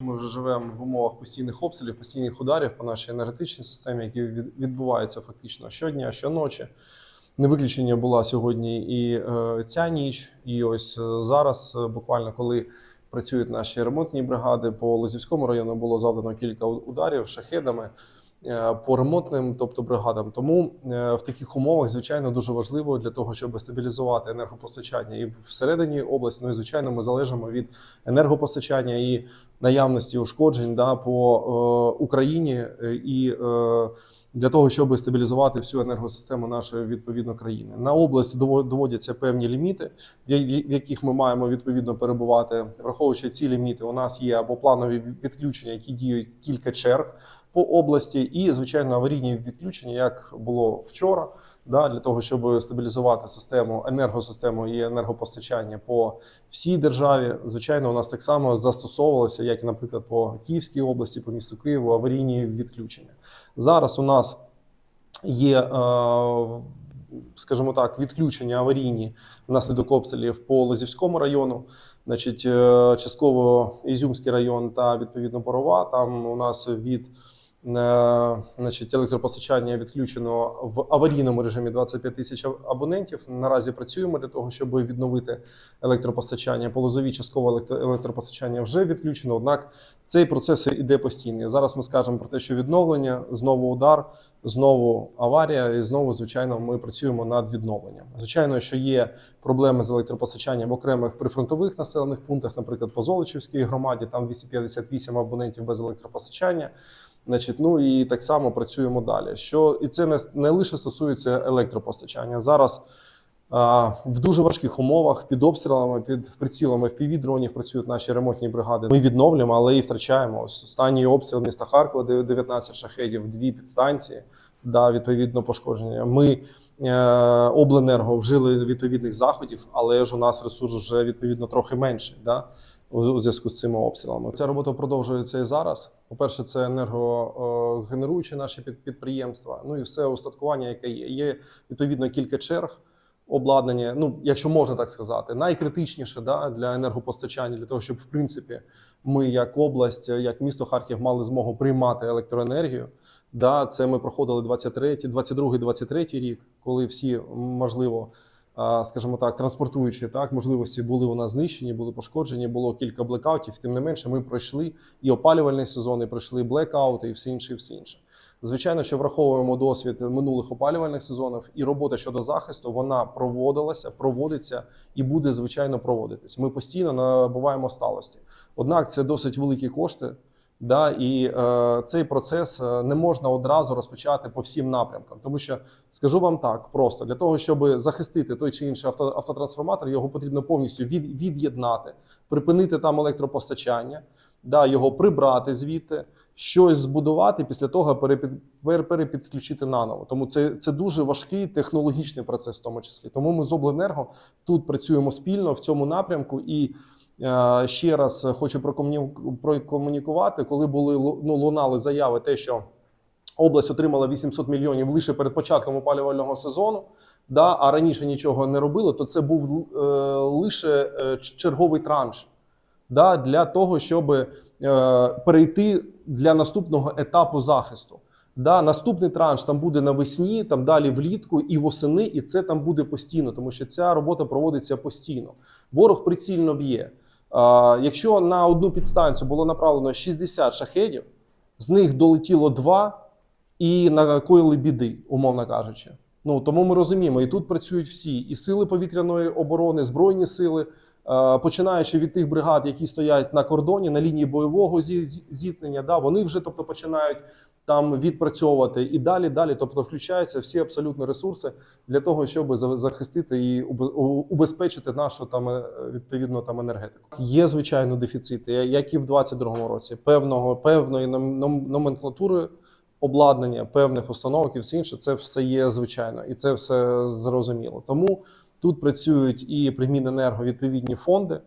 Ми вже живемо в умовах постійних обстрілів, постійних ударів по нашій енергетичній системі, які відбуваються фактично щодня, щоночі. Не виключення була сьогодні і е, ця ніч, і ось е, зараз, е, буквально коли працюють наші ремонтні бригади по Лозівському району, було завдано кілька ударів шахедами по ремонтним, тобто бригадам. Тому е, в таких умовах, звичайно, дуже важливо для того, щоб стабілізувати енергопостачання і всередині області. Ну і звичайно, ми залежимо від енергопостачання і наявності ушкоджень да, по е, Україні е, і е, для того, щоб стабілізувати всю енергосистему нашої відповідно країни. На область дово- доводяться певні ліміти, в яких ми маємо відповідно перебувати. Враховуючи ці ліміти, у нас є або планові відключення, які діють кілька черг по області, і звичайно аварійні відключення, як було вчора. Да, для того, щоб стабілізувати систему, енергосистему і енергопостачання по всій державі, звичайно, у нас так само застосовувалося, як і, наприклад, по Київській області, по місту Києву, аварійні відключення. Зараз у нас є, е, скажімо так, відключення аварійні внаслідок обстрілів по Лозівському району. Значить, е, частково Ізюмський район та відповідно Борова. Там у нас від значить, електропостачання відключено в аварійному режимі 25 тисяч абонентів. Наразі працюємо для того, щоб відновити електропостачання. По Лозовій частково електропостачання вже відключено. Однак цей процес іде постійний. Зараз ми скажемо про те, що відновлення, знову удар, знову аварія, і знову, звичайно, ми працюємо над відновленням. Звичайно, що є проблеми з електропостачанням в окремих прифронтових населених пунктах, наприклад, по Золочівській громаді, там 258 абонентів без електропостачання. Значить, ну і так само працюємо далі. Що і це не, не лише стосується електропостачання. Зараз в дуже важких умовах під обстрілами, під прицілами впіві дронів працюють наші ремонтні бригади. Ми відновлюємо, але і втрачаємо. Ось останній обстріл міста Харкова, де 19 шахедів, дві підстанції, да, відповідно пошкодження. Ми е, обленерго вжили відповідних заходів, але ж у нас ресурс вже відповідно трохи менший. Да? У зв'язку з цими обстрілами. Ця робота продовжується і зараз. По-перше, це енергогенеруючі наші під- підприємства. Ну і все устаткування, яке є. Є відповідно кілька черг обладнання. Ну, якщо можна так сказати, найкритичніше да, для енергопостачання, для того, щоб в принципі ми, як область, як місто Харків, мали змогу приймати електроенергію. Да, це ми проходили 23, 22, 23 рік, коли всі можливо скажімо так, транспортуючі так можливості були у нас знищені, були пошкоджені. Було кілька блекаутів. Тим не менше, ми пройшли і опалювальний сезон, і пройшли блекаути, і все інше, і все інше. Звичайно, що враховуємо досвід минулих опалювальних сезонів, і робота щодо захисту вона проводилася, проводиться і буде звичайно проводитись. Ми постійно набуваємо сталості. Однак це досить великі кошти. Да, і е, цей процес е, не можна одразу розпочати по всім напрямкам, тому що скажу вам так: просто для того, щоб захистити той чи інший авто, автотрансформатор, його потрібно повністю від, від'єднати, припинити там електропостачання, да, його прибрати звідти, щось збудувати, після того перепід, пер- перепідключити наново. Тому це, це дуже важкий технологічний процес, в тому числі. Тому ми з обленерго тут працюємо спільно в цьому напрямку і. Е, Ще раз хочу прокомуні- прокомунікувати, коли були ну, лунали заяви, те, що область отримала 800 мільйонів лише перед початком опалювального сезону, да, а раніше нічого не робили, то це був е, лише е, черговий транш да, для того, щоб е, перейти для наступного етапу захисту. Да, наступний транш там буде навесні, там далі влітку і восени, і це там буде постійно, тому що ця робота проводиться постійно. Ворог прицільно б'є. Якщо на одну підстанцію було направлено 60 шахедів, з них долетіло два і накоїли біди, умовно кажучи. Ну тому ми розуміємо, і тут працюють всі: і сили повітряної оборони, збройні сили, починаючи від тих бригад, які стоять на кордоні на лінії бойового зі- зі- зіткнення, да, вони вже тобто починають там відпрацьовувати і далі, далі. Тобто включаються всі абсолютно ресурси для того, щоб за- захистити і убезпечити нашу там е, відповідно там енергетику. Є звичайно дефіцити, як і в 2022 році, певного певної ном- ном- номенклатури обладнання, певних установок і все інше. Це все є звичайно, і це все зрозуміло. Тому тут працюють і Пригміненерго відповідні фонди.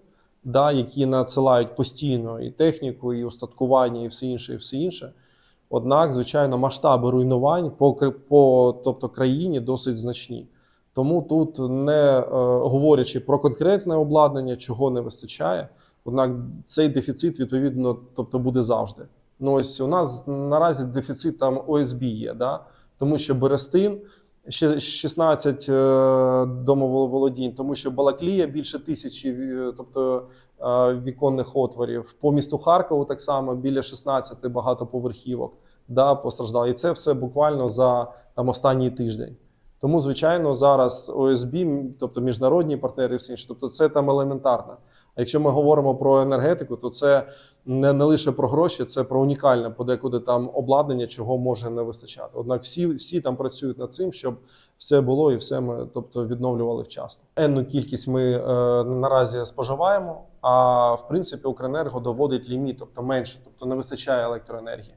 Да, які надсилають постійно і техніку, і устаткування, і все інше, і все інше. Однак, звичайно, масштаби руйнувань по, по тобто, країні досить значні. Тому тут, не е, говорячи про конкретне обладнання, чого не вистачає, Однак цей дефіцит відповідно, тобто буде завжди. Ну ось у нас наразі дефіцит там ОСБ є, да? тому що Берестин 16 е, домоволодінь, тому що Балаклія більше тисячі, тобто е, віконних отворів. По місту Харкову так само біля 16 багатоповерхівок да, постраждало. І це все буквально за там останній тиждень. Тому, звичайно, зараз ОСБ, тобто міжнародні партнери, і все інше, тобто це там елементарно. А якщо ми говоримо про енергетику, то це не, не лише про гроші, це про унікальне подекуди там обладнання, чого може не вистачати. Однак всі, всі там працюють над цим, щоб все було і все ми тобто відновлювали вчасно. Енну кількість ми е, наразі споживаємо. А в принципі, Укренерго доводить ліміт, тобто менше, тобто не вистачає електроенергії.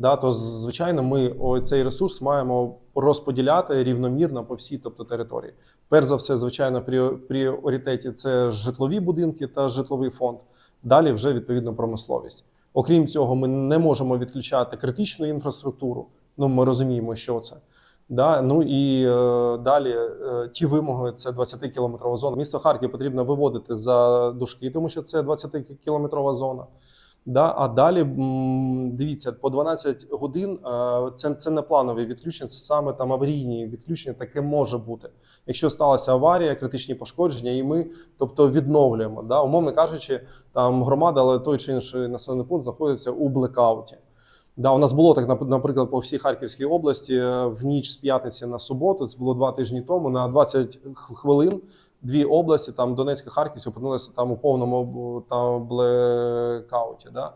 Да, то звичайно, ми цей ресурс маємо розподіляти рівномірно по всій тобто, території. Перш за все, звичайно, пріо- пріоритеті це житлові будинки та житловий фонд. Далі вже відповідно промисловість. Окрім цього, ми не можемо відключати критичну інфраструктуру. Ну, ми розуміємо, що це. Да? Ну і е, далі е, ті вимоги це 20-кілометрова зона. Місто Харків потрібно виводити за дужки, тому що це 20-кілометрова зона. Да? А далі дивіться, по 12 годин е, це, це не планові відключення, це саме там аварійні відключення. Таке може бути. Якщо сталася аварія, критичні пошкодження, і ми тобто відновлюємо. Да? Умовно кажучи, там громада, але той чи інший населений пункт знаходиться у блекауті. Да, у нас було так, нап- наприклад, по всій Харківській області е, в ніч з п'ятниці на суботу. Це було два тижні тому. На 20 хвилин дві області, там Донецька, Харківська, опинилися там у повному там блекауті. Да?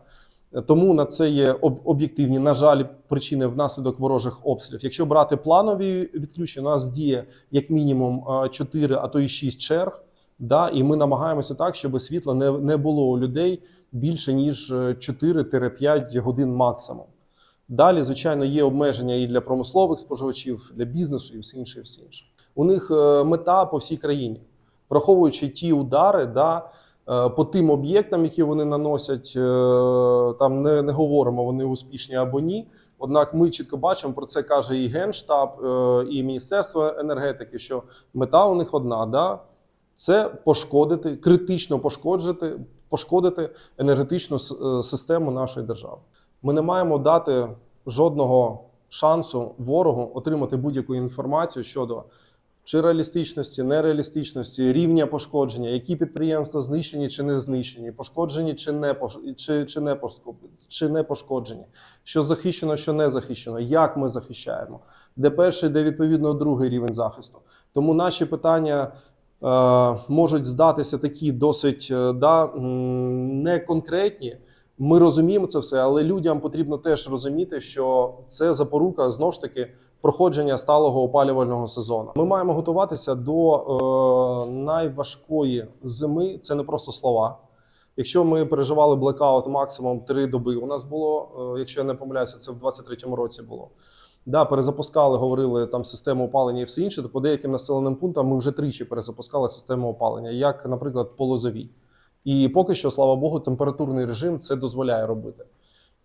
Тому на це є об'єктивні, на жаль, причини внаслідок ворожих обстрілів. Якщо брати планові відключення, у нас діє як мінімум 4, а то і 6 черг. Да, і ми намагаємося так, щоб світла не, не було у людей більше ніж е, 4-5 годин максимум. Далі, звичайно, є обмеження і для промислових споживачів, для бізнесу, і все інше, і все інше. У них е, мета по всій країні, враховуючи ті удари, да, е, по тим об'єктам, які вони наносять, е, там не, не говоримо, вони успішні або ні. Однак ми чітко бачимо, про це каже і Генштаб, е, і Міністерство енергетики, що мета у них одна: да, це пошкодити, критично пошкоджити, пошкодити енергетичну систему нашої держави. Ми не маємо дати жодного шансу ворогу отримати будь-яку інформацію щодо чи реалістичності, нереалістичності, рівня пошкодження, які підприємства знищені чи не знищені, пошкоджені чи не чи, чи не чи не пошкоджені, що захищено, що не захищено, як ми захищаємо, де перший, де відповідно другий рівень захисту. Тому наші питання е, можуть здатися такі досить е, да, неконкретні. Ми розуміємо це все, але людям потрібно теж розуміти, що це запорука знову ж таки проходження сталого опалювального сезону. Ми маємо готуватися до е, найважкої зими. Це не просто слова. Якщо ми переживали блекаут максимум три доби, у нас було, е, якщо я не помиляюся, це в 23-му році було. Да, перезапускали, говорили там систему опалення і все інше. То по деяким населеним пунктам ми вже тричі перезапускали систему опалення, як, наприклад, по Лозовій. І поки що, слава Богу, температурний режим це дозволяє робити.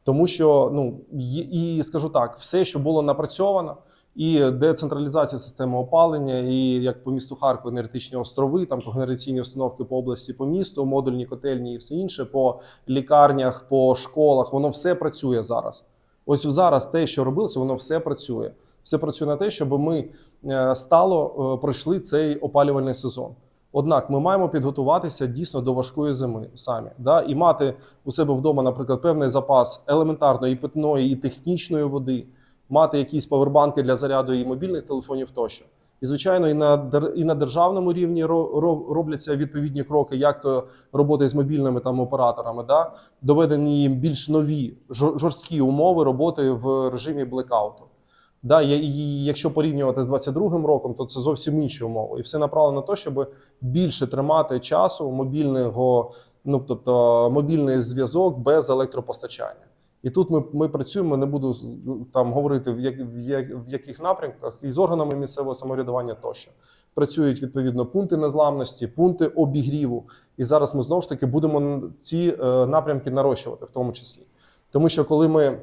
Тому що, ну і, і скажу так, все, що було напрацьовано, і децентралізація системи опалення, і як по місту Харкову енергетичні острови, там когенераційні установки по області, по місту, модульні котельні і все інше, по лікарнях, по школах, воно все працює зараз. Ось зараз те, що робилося, воно все працює. Все працює на те, щоб ми е, стало е, пройшли цей опалювальний сезон. Однак ми маємо підготуватися дійсно до важкої зими самі, да? і мати у себе вдома, наприклад, певний запас елементарної питної і технічної води, мати якісь павербанки для заряду і мобільних телефонів тощо. І звичайно, і на і на державному рівні ро- ро- робляться відповідні кроки, як то роботи з мобільними там операторами, да? доведені їм більш нові жорсткі умови роботи в режимі блекауту. Да, і якщо порівнювати з 22-м роком, то це зовсім інші умови. І все направлено на те, щоб більше тримати часу мобільного, ну тобто мобільний зв'язок без електропостачання. І тут ми, ми працюємо. Не буду там говорити в, як, в, як, в яких напрямках і з органами місцевого самоврядування тощо. Працюють відповідно пункти незламності, пункти обігріву. І зараз ми знову ж таки будемо ці е, напрямки нарощувати, в тому числі. Тому що коли ми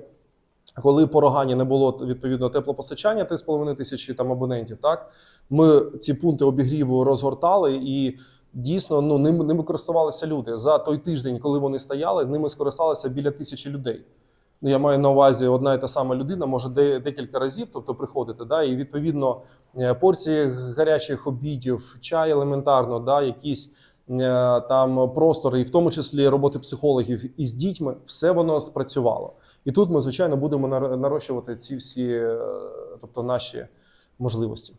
коли по Рогані не було відповідно теплопостачання 3,5 тисячі там абонентів, так ми ці пункти обігріву розгортали і Дійсно, ну ними, ними користувалися люди за той тиждень, коли вони стояли, ними скористалося біля тисячі людей. Ну, я маю на увазі, одна і та сама людина може де, декілька разів, тобто приходити, да, і відповідно е, порції гарячих обідів, чай елементарно, да, якісь е, там простори, і в тому числі роботи психологів із дітьми, все воно спрацювало. І тут ми, звичайно, будемо нар- нарощувати ці всі, е, тобто наші можливості.